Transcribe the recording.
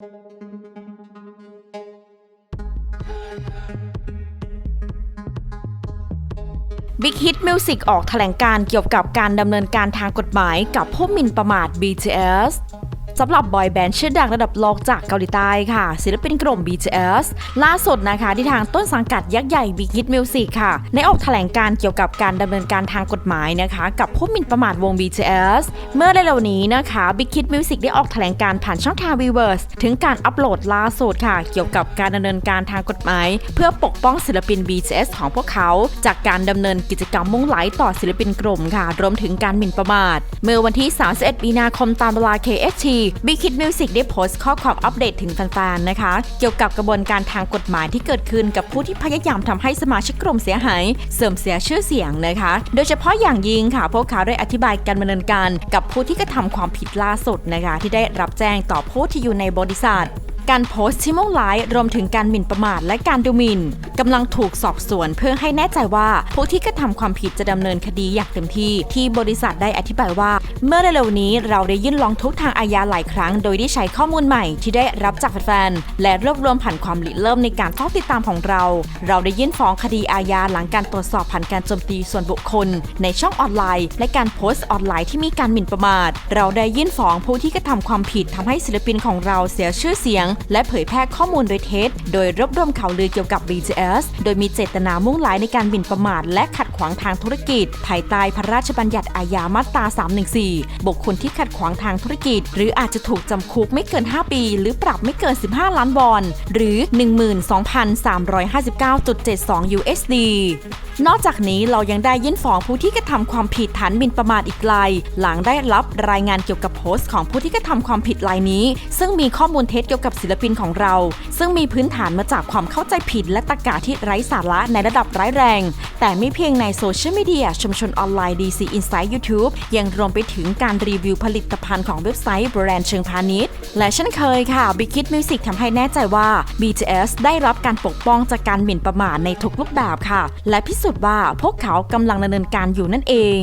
Big Hit Music ออกแถลงการเกี่ยวกับการดำเนินการทางกฎหมายกับผู้หมิ่นประมาท BTS สำหรับบอยแบนด์ชื่อดังระดับโลกจากเกาหลีใต้ค่ะ ศิลปินกลุ่ม BTS ล่าสุดนะคะ ที่ทางต้นสังกัดยักษ์ใหญ่ Big Hit Music ค่ะได้ออกแถลงการเกี่ยวกับการดำเนินการทางกฎหมายนะคะ กับผู้หมิ่นประมาทวง BTS เมื่อเร็วๆนี้นะคะ Big Hit Music ได้ออกแถลงการผ่านช่องทาง Weverse ถึงการอัปโหลดล่าสุดค่ะ เกี่ยวกับการดำเนินการทางกฎหมาย เพื่อปกป้องศิลปิน BTS ของพวกเขา จากการดำเนินกิจกรรมมุ่งหลต่อศิลปินกลุ่มค่ะ รวมถึงการหมิ่นประมาท เมื่อวันที่ 31 มีนาคมตามเวลา KST Big Hit Music ได้โพสต์ข้อความอัปเดตถึงแฟนๆนะคะ เกี่ยวกับกระบวนการทางกฎหมายที่เกิดขึ้นกับผู้ที่พยายามทำให้สมาชิกกลุ่มเสียหาย เสื่อมเสียชื่อเสียงนะคะ โดยเฉพาะอย่างยิ่งค่ะ พวกเขาได้อธิบายการดำเนินการ กับผู้ที่กระทำความผิดล่าสุดนะคะ ที่ได้รับแจ้งต่อผู้ที่อยู่ในบริษัท การโพสต์ที่มุ่งร้ายรวมถึงการหมิ่นประมาทและการดูหมิ่นกำลังถูกสอบสวนเพื่อให้แน่ใจว่าผู้ที่กระทำความผิดจะดำเนินคดีอย่างเต็มที่ ที่บริษัทได้อธิบายว่า เมื่อเร็วๆนี้เราได้ยื่นร้องทุกทางอาญาหลายครั้ง โดยได้ใช้ข้อมูลใหม่ที่ได้รับจากแฟนๆและรวบรวมผ่านความริเริ่มในการเฝ้าติดตามของเรา เราได้ยื่นฟ้องคดีอาญาหลังการตรวจสอบผ่านการโจมตีส่วนบุคคล ในช่องออนไลน์ และการโพสต์ออนไลน์ที่มีการหมิ่นประมาท เราได้ยื่นฟ้องผู้ที่กระทำความผิดทำให้ศิลปินของเราเสียชื่อเสียงและเผยแพร่ข้อมูลโดยเท็จ โดยรวบรวมข่าวลือเกี่ยวกับ BTS โดยมีเจตนามุ่งหลายในการหมิ่นประมาทและขัดขวางทางธุรกิจ ภายใต้พระราชบัญญัติอาญามาตรา 314 บุคคลที่ขัดขวางทางธุรกิจ หรืออาจจะถูกจำคุกไม่เกิน 5 ปี หรือปรับไม่เกิน 15 ล้านวอน หรือ 12,359.72 USD นอกจากนี้เรายังได้ยื่นฟ้องผู้ที่กระทำความผิดฐานหมิ่นประมาทอีกราย หลังได้รับรายงานเกี่ยวกับโพสต์ของผู้ที่กระทำความผิดรายนี้ ซึ่งมีข้อมูลเท็จเกี่ยวกับศิลปินของเรา ซึ่งมีพื้นฐานมาจากความเข้าใจผิดและตรรกะที่ไร้สาระในระดับร้ายแรง แต่ไม่เพียงในโซเชียลมีเดียชุมชนออนไลน์ DC Insight YouTube ยังรวมไปถึงการรีวิวผลิตภัณฑ์ของเว็บไซต์แบรนด์เชิงพาณิชย์ และเช่นเคยค่ะ Big Hit Music ทำให้แน่ใจว่า BTS ได้รับการปกป้องจากการหมิ่นประมาทในทุกรูปแบบค่ะ และพิสูจน์ว่าพวกเขากำลังดำเนินการอยู่นั่นเอง